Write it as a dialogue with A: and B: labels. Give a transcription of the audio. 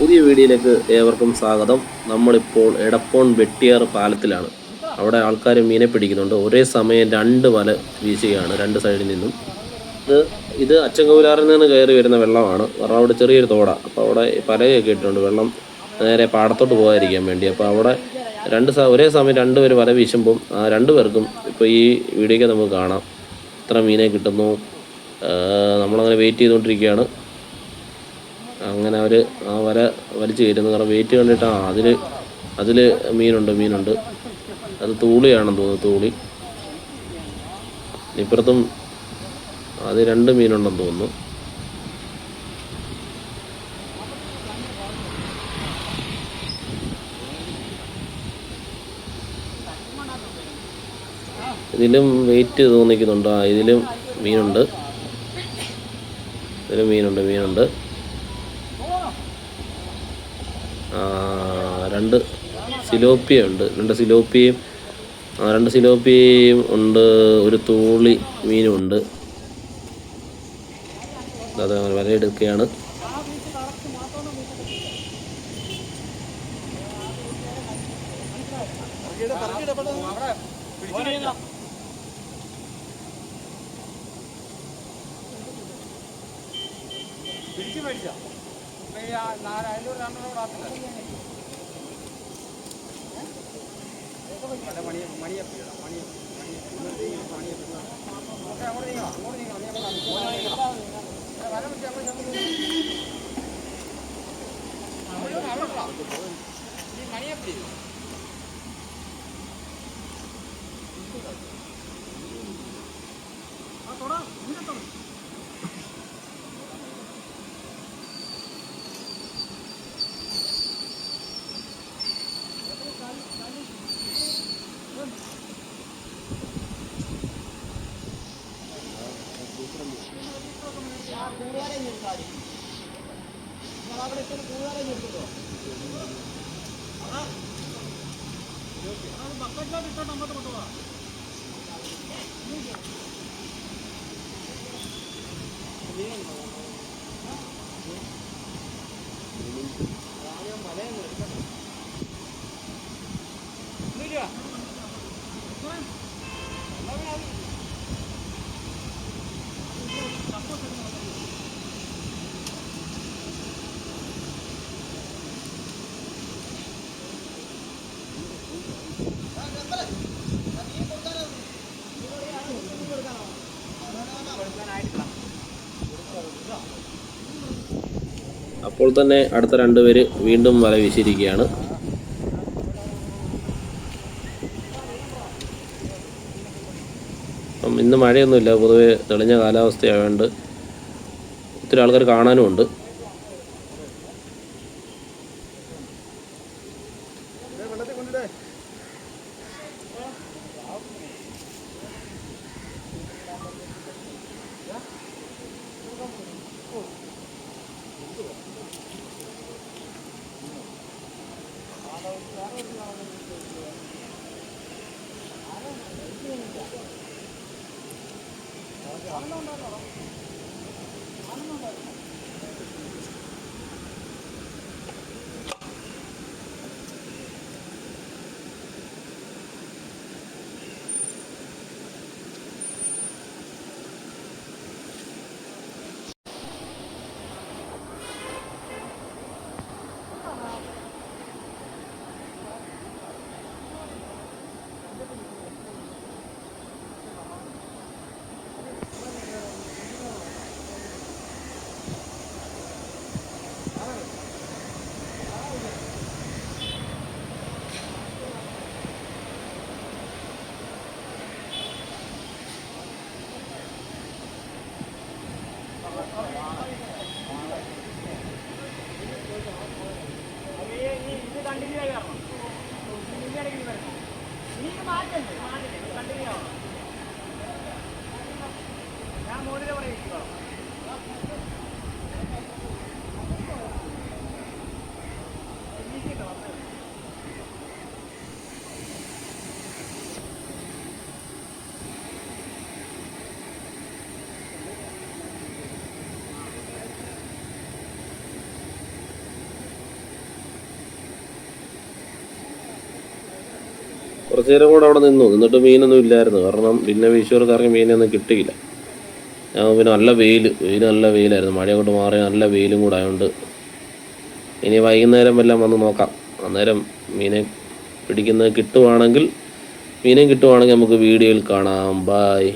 A: പുതിയ വീഡിയോയിലേക്ക് ഏവർക്കും സ്വാഗതം. നമ്മളിപ്പോൾ എടപ്പോൺ വെട്ടിയാർ പാലത്തിലാണ്. അവിടെ ആൾക്കാർ മീനെ പിടിക്കുന്നുണ്ട്. ഒരേ സമയം രണ്ട് വല വീശുകയാണ് രണ്ട് സൈഡിൽ നിന്നും. ഇത് ഇത് അച്ചൻകോവിലാറിൽ നിന്ന് കയറി വരുന്ന വെള്ളമാണ്. കാരണം അവിടെ ചെറിയൊരു തോട. അപ്പോൾ അവിടെ പലകയൊക്കെ ഇട്ടിട്ടുണ്ട്. വെള്ളം നേരെ പാടത്തോട്ട് പോകാതിരിക്കാൻ വേണ്ടി. അപ്പോൾ അവിടെ രണ്ട് ഒരേ സമയം രണ്ട് പേര് വല വീശുമ്പം ആ രണ്ട് പേർക്കും ഇപ്പോൾ ഈ വീഡിയോയ്ക്ക് നമുക്ക് കാണാം. എത്ര മീനെ കിട്ടുന്നു. നമ്മളങ്ങനെ വെയിറ്റ് ചെയ്തുകൊണ്ടിരിക്കുകയാണ്. അങ്ങനെ അവർ ആ വര വലിച്ചു കയറ്റുന്നു കാരണം വെയിറ്റ് കണ്ടിട്ട് ആ അതിൽ അതിൽ മീനുണ്ട് മീനുണ്ട്. അത് തൂളിയാണെന്ന് തോന്നുന്നു തൂളി. ഇപ്പുറത്തും അത് രണ്ട് മീനുണ്ടെന്ന് തോന്നുന്നു. ഇതിലും വെയിറ്റ് തോന്നിക്കുന്നുണ്ട്. ആ ഇതിലും മീനുണ്ട്. ഇതിലും മീനുണ്ട് മീനുണ്ട് ആ, രണ്ട് സിലോപ്പിയ ഉണ്ട് രണ്ട് സിലോപ്പിയും രണ്ട് സിലോപ്പിയും ഉണ്ട് ഒരു തൂളി മീനും ഉണ്ട് അത് വലയെടുക്കുകയാണ്
B: പിടിച്ചു മേടിച്ചോ? നാല് അഞ്ഞൂറ് രണ്ടെണ്ണം കൂടെ ആക്കില്ല അല്ല മണിയെ മണിയെ മണിയെ മണിയെ നീങ്ങണം, മണിയെ അങ്ങോട്ട് നീങ്ങണം അങ്ങോട്ട് നീങ്ങണം ആ കൂടാരെ നിർത്താതി ഞാൻ അവിടെ ഇട്ടൊരു കൂടാരെ നിർത്തുമോ ആ ബക്കറ്റിലോട്ട് ഇട്ടോണ്ട് അങ്ങോട്ട് കൊണ്ടുപോവാ
A: അപ്പോൾ തന്നെ അടുത്ത രണ്ടുപേര് വീണ്ടും വല വീശിയിരിക്കുകയാണ്. ഇന്ന് മഴയൊന്നുമില്ല പൊതുവെ തെളിഞ്ഞ കാലാവസ്ഥയായതുകൊണ്ട് ഒത്തിരി ആൾക്കാർ കാണാനും
B: ആണെന്നുണ്ടായിരുന്നു ആണെന്നുണ്ടായിരുന്നു കണ്ടിന്യൂ ആയി വരണം. കണ്ടിന്യൂ ആണെങ്കിൽ വരണം. ഇനി മാറ്റല്ലേ മാറ്റല്ലേ കണ്ടിന്യൂ ആവണം.
A: കുറച്ച് നേരം കൂടെ അവിടെ നിന്നു. എന്നിട്ട് മീനൊന്നും ഇല്ലായിരുന്നു. കാരണം പിന്നെ വീശുവർക്കാർക്ക് മീനൊന്നും കിട്ടിയില്ല. പിന്നെ നല്ല വെയിൽ വെയിൽ നല്ല വെയിലായിരുന്നു. മഴ കൊണ്ട് മാറി നല്ല വെയിലും കൂടെ ആയതുകൊണ്ട് ഇനി വൈകുന്നേരം എല്ലാം വന്ന് നോക്കാം. അന്നേരം മീനെ പിടിക്കുന്നത് കിട്ടുവാണെങ്കിൽ മീനെ കിട്ടുവാണെങ്കിൽ നമുക്ക് വീഡിയോയിൽ കാണാം. ബായ്